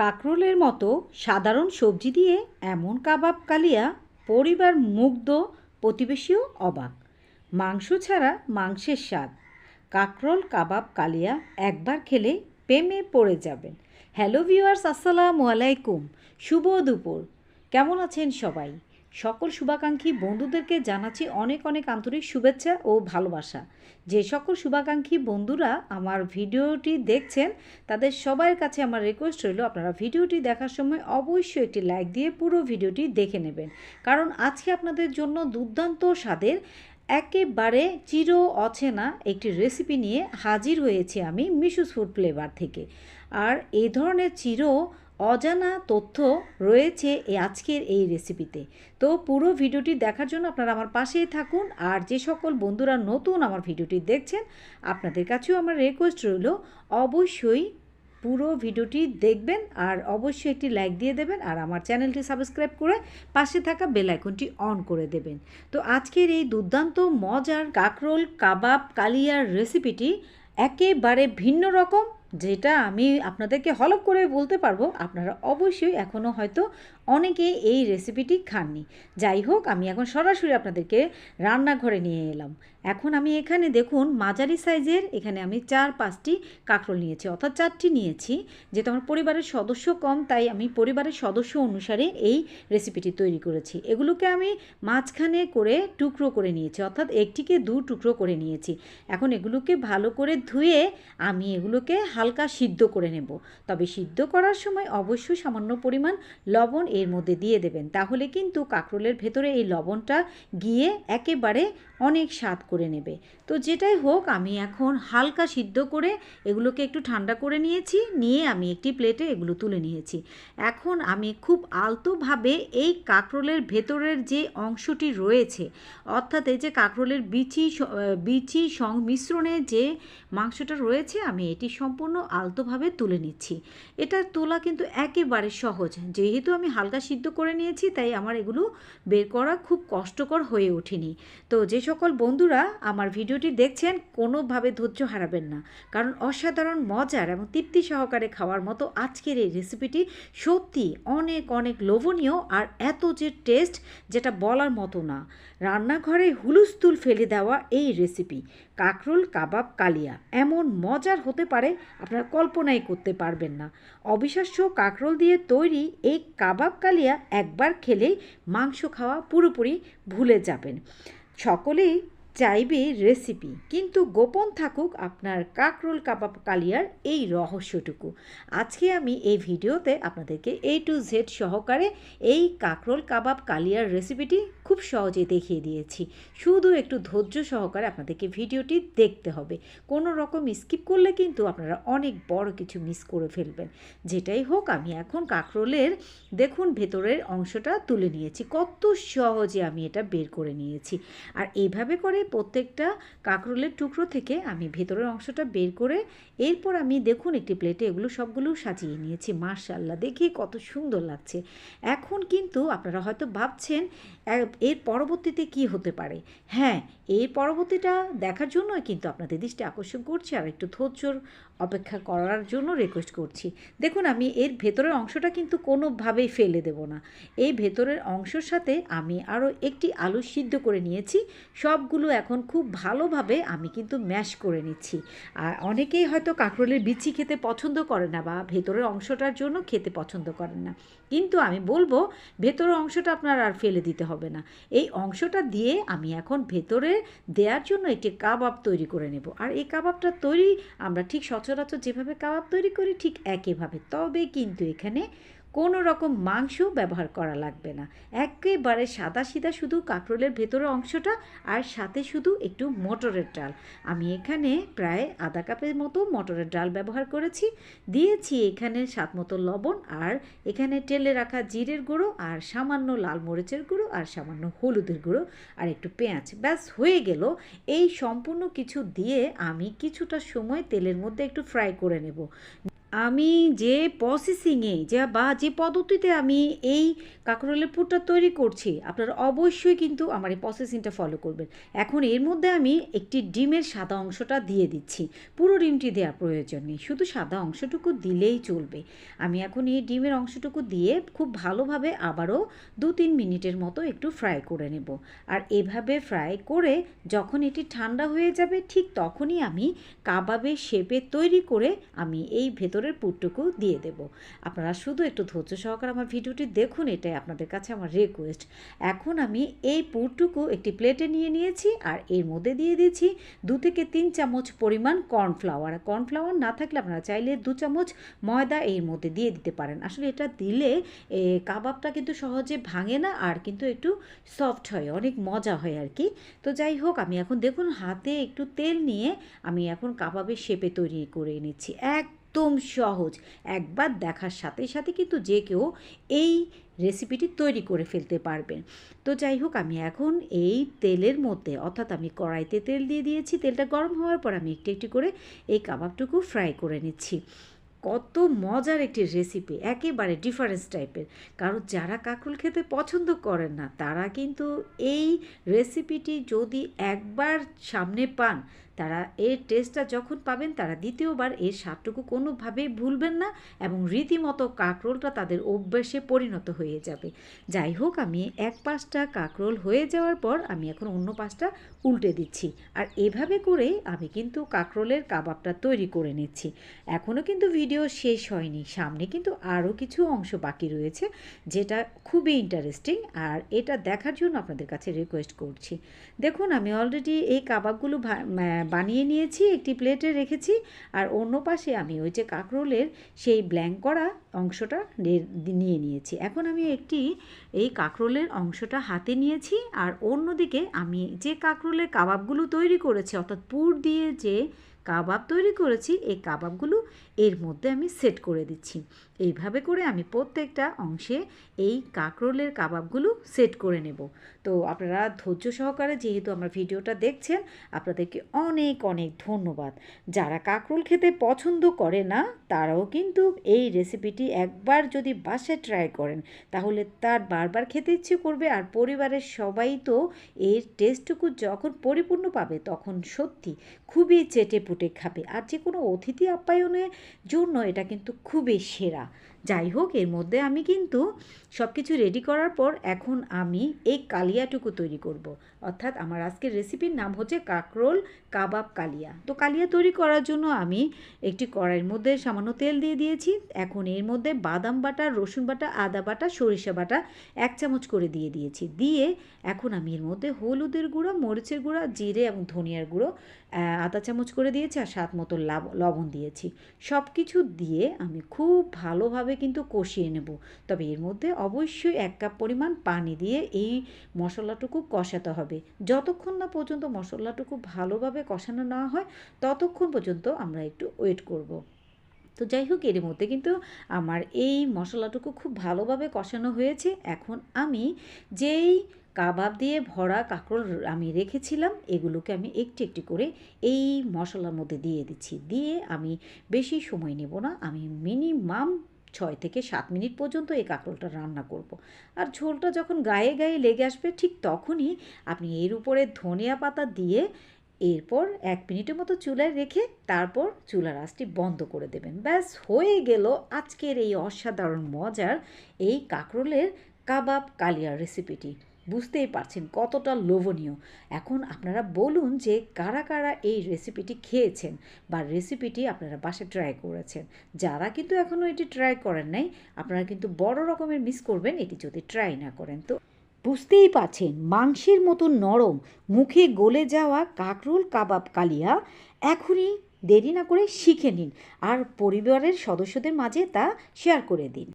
কাঁকরোলের মতো সাধারণ সবজি দিয়ে এমন কাবাব কালিয়া পরিবার মুগ্ধ, প্রতিবেশীও অবাক। মাংস ছাড়া মাংসের স্বাদ। কাঁকরোল কাবাব কালিয়া একবার খেলে প্রেমে পড়ে যাবেন। হ্যালো ভিউয়ার্স, আসসালামু আলাইকুম। শুভ দুপুর। কেমন আছেন সবাই? সকল শুভাকাঙ্ক্ষী বন্ধুদেরকে জানাচ্ছি অনেক অনেক আন্তরিক শুভেচ্ছা ও ভালোবাসা। যে সকল শুভাকাঙ্ক্ষী বন্ধুরা আমার ভিডিওটি দেখছেন, তাদের সবার কাছে আমার রিকোয়েস্ট রইল, আপনারা ভিডিওটি দেখার সময় অবশ্যই একটি লাইক দিয়ে পুরো ভিডিওটি দেখে নেবেন। কারণ আজকে আপনাদের জন্য দুর্দান্ত স্বাদের, একেবারে চির অচেনা একটি রেসিপি নিয়ে হাজির হয়েছি আমি মিশুস ফুড ফ্লেভার থেকে। আর এই ধরনের চির অজানা তথ্য রয়েছে এই আজকের এই রেসিপিতে তো পুরো ভিডিওটি দেখার জন্য আপনারা আমার পাশেই থাকুন আর যে সকল বন্ধুরা নতুন আমার ভিডিওটি দেখছেন, আপনাদের কাছেও আমার রিকোয়েস্ট রইল, অবশ্যই পুরো ভিডিওটি দেখবেন আর অবশ্যই একটি লাইক দিয়ে দেবেন আর আমার চ্যানেলটি সাবস্ক্রাইব করে পাশে থাকা বেল আইকনটি অন করে দেবেন। তো আজকের এই দুর্দান্ত, মজার কাকরোল, কাবাব, কালিয়ার রেসিপিটি একেবারে ভিন্ন রকম যেটা আমি আপনাদেরকে হলপ করে বলতে পারব আপনারা অবশ্যই এখনও হয়তো অনেকে এই রেসিপিটি খাননি। যাই হোক, আমি এখন সরাসরি আপনাদেরকে রান্নাঘরে নিয়ে এলাম। এখন আমি এখানে দেখুন, মাঝারি সাইজের এখানে আমি চার, পাঁচটি কাঁকরোল নিয়েছি, অর্থাৎ চারটি নিয়েছি, যেহেতু আমার পরিবারের সদস্য কম, তাই আমি পরিবারের সদস্য অনুসারে এই রেসিপিটি তৈরি করেছি। এগুলোকে আমি মাঝখানে করে টুকরো করে নিয়েছি, অর্থাৎ একটিকে দু টুকরো করে নিয়েছি। এখন এগুলোকে ভালো করে ধুয়ে আমি এগুলোকে হালকা সিদ্ধ করে নেব। তবে সিদ্ধ করার সময় অবশ্যই সামান্য পরিমাণ লবণ এর মধ্যে দিয়ে দেবেন। তাহলে কিন্তু কাঁকরোলের ভেতরে এই লবণটা গিয়ে একেবারে অনেক স্বাদ করে নেবে। তো যেটাই হোক, আমি এখন হালকা সিদ্ধ করে এগুলোকে একটু ঠান্ডা করে নিয়েছি, নিয়ে আমি একটি প্লেটে এগুলো তুলে নিয়েছি। এখন আমি খুব আলতোভাবে এই কাঁকরোলের ভেতরের যে অংশটি রয়েছে, অর্থাৎ এই যে কাঁকরোলের বিচি বিচি সংমিশ্রণে যে মাংসটা রয়েছে, আমি এটি সম্পূর্ণ আলতোভাবে তুলে নিচ্ছি। এটা তোলা কিন্তু একেবারে সহজ। যেহেতু আমি হালকা সিদ্ধ করে নিয়েছি, তাই আমার এগুলো বের করা খুব কষ্টকর হয়ে ওঠেনি। তো যে সকল বন্ধুরা আমার ভিডিওটি দেখছেন কোনোভাবে ধৈর্য হারাবেন না। কারণ অসাধারণ, মজার এবং তৃপ্তি সহকারে খাওয়ার মতো আজকের এই রেসিপিটি সত্যি অনেক অনেক লোভনীয় আর এত যে টেস্ট যেটা বলার মতো না। রান্নাঘরে হুলুস্থুল ফেলে দেওয়া এই রেসিপি, কাকরোল, কাবাব, কালিয়া, এমন মজার হতে পারে আপনারা কল্পনাই করতে পারবেন না। অবিশ্বাস্য কাকরোল দিয়ে তৈরি এই কাবাব, কালিয়া একবার খেলেই মাংস খাওয়া পুরোপুরি ভুলে যাবেন। সকলেই চাইবে রেসিপি কিন্তু গোপন থাকুক আপনার কাকরোল কাবাব কালিয়ার এই রহস্যটুকু। আজকে আমি এই ভিডিওতে আপনাদেরকে এ টু জেড সহকারে এই কাকরোল কাবাব কালিয়ার রেসিপিটি খুব সহজে দেখিয়ে দিয়েছি। শুধু একটু ধৈর্য সহকারে আপনাদেরকে ভিডিওটি দেখতে হবে। কোনো রকম স্কিপ করলে কিন্তু আপনারা অনেক বড় কিছু মিস করে ফেলবেন। যেটাই হোক, আমি এখন কাকরোলের, দেখুন ভেতরের অংশটা তুলে নিয়েছি। কত সহজে আমি এটা বের করে নিয়েছি। আর এইভাবে করে প্রত্যেকটা কাঁকরোলের টুকরো থেকে আমি ভেতরের অংশটা বের করে এরপর আমি দেখুন একটি প্লেটে এগুলো সবগুলো সাজিয়ে নিয়েছি। মার্শাল্লাহ দেখি কত সুন্দর লাগছে। এখন কিন্তু আপনারা হয়তো ভাবছেন এর পরবর্তীতে কি হতে পারে? হ্যাঁ এর পরবর্তীটা দেখার জন্যই কিন্তু আপনাদের দৃষ্টি আকর্ষণ করছি আর একটু ধৈর্যর অপেক্ষা করার জন্য রিকোয়েস্ট করছি। দেখুন, আমি এর ভেতরের অংশটা কিন্তু কোনোভাবেই ফেলে দেব না। এই ভেতরের অংশের সাথে আমি আরও একটি আলু সিদ্ধ করে নিয়েছি। সবগুলো এখন খুব ভালোভাবে আমি কিন্তু ম্যাশ করে নিচ্ছি। আর অনেকেই হয়তো কাঁকরোলের বিচি খেতে পছন্দ করে না বা ভেতরের অংশটার জন্য খেতে পছন্দ করেন না। কিন্তু আমি বলব, ভেতরের অংশটা আপনার আর ফেলে দিতে হবে না। এই অংশটা দিয়ে আমি এখন ভেতরে দেওয়ার জন্য একটি কাবাব তৈরি করে নেব। আর এই কাবাবটা তৈরি আমরা ঠিক সচরাচর যেভাবে কাবাব তৈরি করি ঠিক একইভাবে। তবে কিন্তু এখানে কোনো রকম মাংস ব্যবহার করা লাগবে না। একেবারে সাদা সিধা শুধু কাঁকরোলের ভেতরের অংশটা আর সাথে শুধু একটু মটরের ডাল। আমি এখানে প্রায় আধা কাপের মতো মটরের ডাল ব্যবহার করেছি। দিয়েছি এখানে স্বাদ মতো লবণ আর এখানে টেলে রাখা জিরের গুঁড়ো আর সামান্য লাল মরিচের গুঁড়ো আর সামান্য হলুদের গুঁড়ো আর একটু পেঁয়াজ। ব্যাস, হয়ে গেল। এই সম্পূর্ণ কিছু দিয়ে আমি কিছুটা সময় তেলের মধ্যে একটু ফ্রাই করে নেব। আমি যে প্রসেসিংয়ে যা বা যে পদ্ধতিতে আমি এই কাঁকরোলের পুরটা তৈরি করছি, আপনারা অবশ্যই কিন্তু আমার এই প্রসেসিংটা ফলো করবেন। এখন এর মধ্যে আমি একটি ডিমের সাদা অংশটা দিয়ে দিচ্ছি। পুরো ডিমটি দেওয়ার প্রয়োজন নেই, শুধু সাদা অংশটুকু দিলেই চলবে। আমি এখন এই ডিমের অংশটুকু দিয়ে খুব ভালোভাবে আবারও দু তিন মিনিটের মতো একটু ফ্রাই করে নেব। আর এভাবে ফ্রাই করে যখন এটি ঠান্ডা হয়ে যাবে, ঠিক তখনই আমি কাবাবের শেপে তৈরি করে আমি এই ভেতরের পুরটুকু দিয়ে দেব। আপনারা শুধু একটু ধৈর্য সহকারে আমার ভিডিওটি দেখুন, এটাই আপনাদের কাছে আমার রিকোয়েস্ট এখন আমি এই পুরটুকু একটি প্লেটে নিয়ে নিয়েছি আর এর মধ্যে দিয়ে দিয়েছি দু থেকে তিন চামচ পরিমাণ কর্নফ্লাওয়ার কর্নফ্লাওয়ার না থাকলে আপনারা চাইলে দু চামচ ময়দা এর মধ্যে দিয়ে দিতে পারেন। আসলে এটা দিলে কাবাবটা কিন্তু সহজে ভাঙে না আর কিন্তু একটু সফট হয়, অনেক মজা হয় আর কি। তো যাই হোক, আমি এখন দেখুন হাতে একটু তেল নিয়ে আমি এখন কাবাবের শেপে তৈরি করে নিচ্ছি একদম সহজ। একবার দেখার সাথে সাথে কিন্তু যে কেউ এই রেসিপিটি তৈরি করে ফেলতে পারবেন তো যাই হোক, আমি এখন এই তেলের মধ্যে, অর্থাৎ আমি কড়াইতে তেল দিয়ে দিয়েছি, তেলটা গরম হওয়ার পর আমি একটু একটু করে এই কাবাবটুকু ফ্রাই করে নিচ্ছি। কত মজার একটি রেসিপি একেবারে ডিফারেন্স টাইপের কারণ যারা কাঁকরোল খেতে পছন্দ করেন না, তারা কিন্তু এই রেসিপিটি যদি একবার সামনে পান তারা এর টেস্টটা যখন পাবেন, তারা দ্বিতীয়বার এর স্বাদটুকু কোনোভাবেই ভুলবেন না এবং রীতিমতো কাঁকরোলটা তাদের অভ্যাসে পরিণত হয়ে যাবে। যাই হোক, আমি এক পাশটা কাঁকরোল হয়ে যাওয়ার পর আমি এখন অন্য পাশটা উল্টে দিচ্ছি। আর এভাবে করেই আমি কিন্তু কাঁকরোলের কাবাবটা তৈরি করে নিচ্ছি। এখনও কিন্তু ভিডিও শেষ হয়নি। সামনে কিন্তু আরও কিছু অংশ বাকি রয়েছে, যেটা খুবই ইন্টারেস্টিং আর এটা দেখার জন্য আপনাদের কাছে রিকোয়েস্ট করছি। দেখুন, আমি অলরেডি এই কাবাবগুলো বানিয়ে নিয়েছি, একটি প্লেটে রেখেছি, আর অন্য পাশে আমি ওই যে কাঁকরোলের সেই ব্ল্যাঙ্ক করা অংশটা নিয়ে নিয়েছি। এখন আমি একটি এই কাঁকরোলের অংশটা হাতে নিয়েছি, আর অন্যদিকে আমি যে কাঁকরোলের কাবাবগুলো তৈরি করেছি, অর্থাৎ পুর দিয়ে যে কাবাব তৈরি করেছি, এই কাবাবগুলো এর মধ্যে আমি সেট করে দিচ্ছি। এইভাবে করে আমি প্রত্যেকটা অংশে এই কাঁকরোলের কাবাবগুলো সেট করে নেব। তো আপনারা ধৈর্য সহকারে যেহেতু আমার ভিডিওটা দেখছেন, আপনাদেরকে অনেক অনেক ধন্যবাদ। যারা কাঁকরোল খেতে পছন্দ করে না, তারাও কিন্তু এই রেসিপিটি একবার যদি বাসায় ট্রাই করেন, তাহলে তার বারবার খেতে ইচ্ছে করবে। আর পরিবারের সবাই তো এর টেস্টটুকু যখন পরিপূর্ণ পাবে, তখন সত্যি খুবই চেটে পুটে খাবে। আর যে কোনো অতিথি আপ্যায়নের জন্য এটা কিন্তু খুবই সেরা। যাই হোক এর মধ্যে আমি কিন্তু সব কিছু রেডি করার পর এখন আমি এই কালিয়াটুকু তৈরি করব। অর্থাৎ আমার আজকের রেসিপির নাম হচ্ছে কাকরোল কাবাব কালিয়া। তো কালিয়া তৈরি করার জন্য আমি একটি কড়াইয়ের মধ্যে সামান্য তেল দিয়ে দিয়েছি। এখন এর মধ্যে বাদাম বাটা, রসুন বাটা, আদা বাটা, সরিষা বাটা এক চামচ করে দিয়ে দিয়েছি। দিয়ে এখন আমি এর মধ্যে হলুদের গুঁড়ো, মরিচের গুঁড়ো, জিরে এবং ধনিয়ার গুঁড়ো আধা চামচ করে দিয়েছি আর স্বাদ মতো লাব- লবণ দিয়েছি। সব কিছু দিয়ে আমি খুব ভালোভাবে কিন্তু কষিয়ে নেব। তবে এর মধ্যে অবশ্যই এক কাপ পরিমাণ পানি দিয়ে এই মশলাটুকু কষাতে হবে। যতক্ষণ না পর্যন্ত মশলাটুকু ভালোভাবে কষানো না হয়, ততক্ষণ পর্যন্ত আমরা একটু ওয়েট করব। তো যাই হোক এর মধ্যে কিন্তু আমার এই মশলাটুকু খুব ভালোভাবে কষানো হয়েছে। এখন আমি যেই কাবাব দিয়ে ভরা কাঁকরোল আমি রেখেছিলাম, এগুলোকে আমি একটু একটু করে এই মশলার মধ্যে দিয়ে দিচ্ছি। দিয়ে আমি বেশি সময় নেব না। আমি মিনিমাম ছয় থেকে সাত মিনিট পর্যন্ত এই কাঁকরোলটা রান্না করব। আর ঝোলটা যখন গায়ে গায়ে লেগে আসবে, ঠিক তখনই আপনি এর উপরে ধনিয়া পাতা দিয়ে এরপর এক মিনিটের মতো চুলায় রেখে তারপর চুলার আঁচটি বন্ধ করে দেবেন ব্যাস, হয়ে গেল আজকের এই অসাধারণ মজার এই কাঁকরোলের কাবাব কালিয়ার রেসিপিটি বুঝতেই পারছেন কতটা লোভনীয়। এখন আপনারা বলুন যে কারা কারা এই রেসিপিটি খেয়েছেন বা রেসিপিটি আপনারা বাসায় ট্রাই করেছেন। যারা কিন্তু এখনও এটি ট্রাই করেন নাই, আপনারা কিন্তু বড় রকমের মিস করবেন এটি যদি ট্রাই না করেন। তো বুঝতেই পারছেন, মাংসের মতো নরম, মুখে গলে যাওয়া কাকরোল কাবাব কালিয়া এখনই দেরি না করে শিখে নিন। আর পরিবারের সদস্যদের মাঝে তা শেয়ার করে দিন।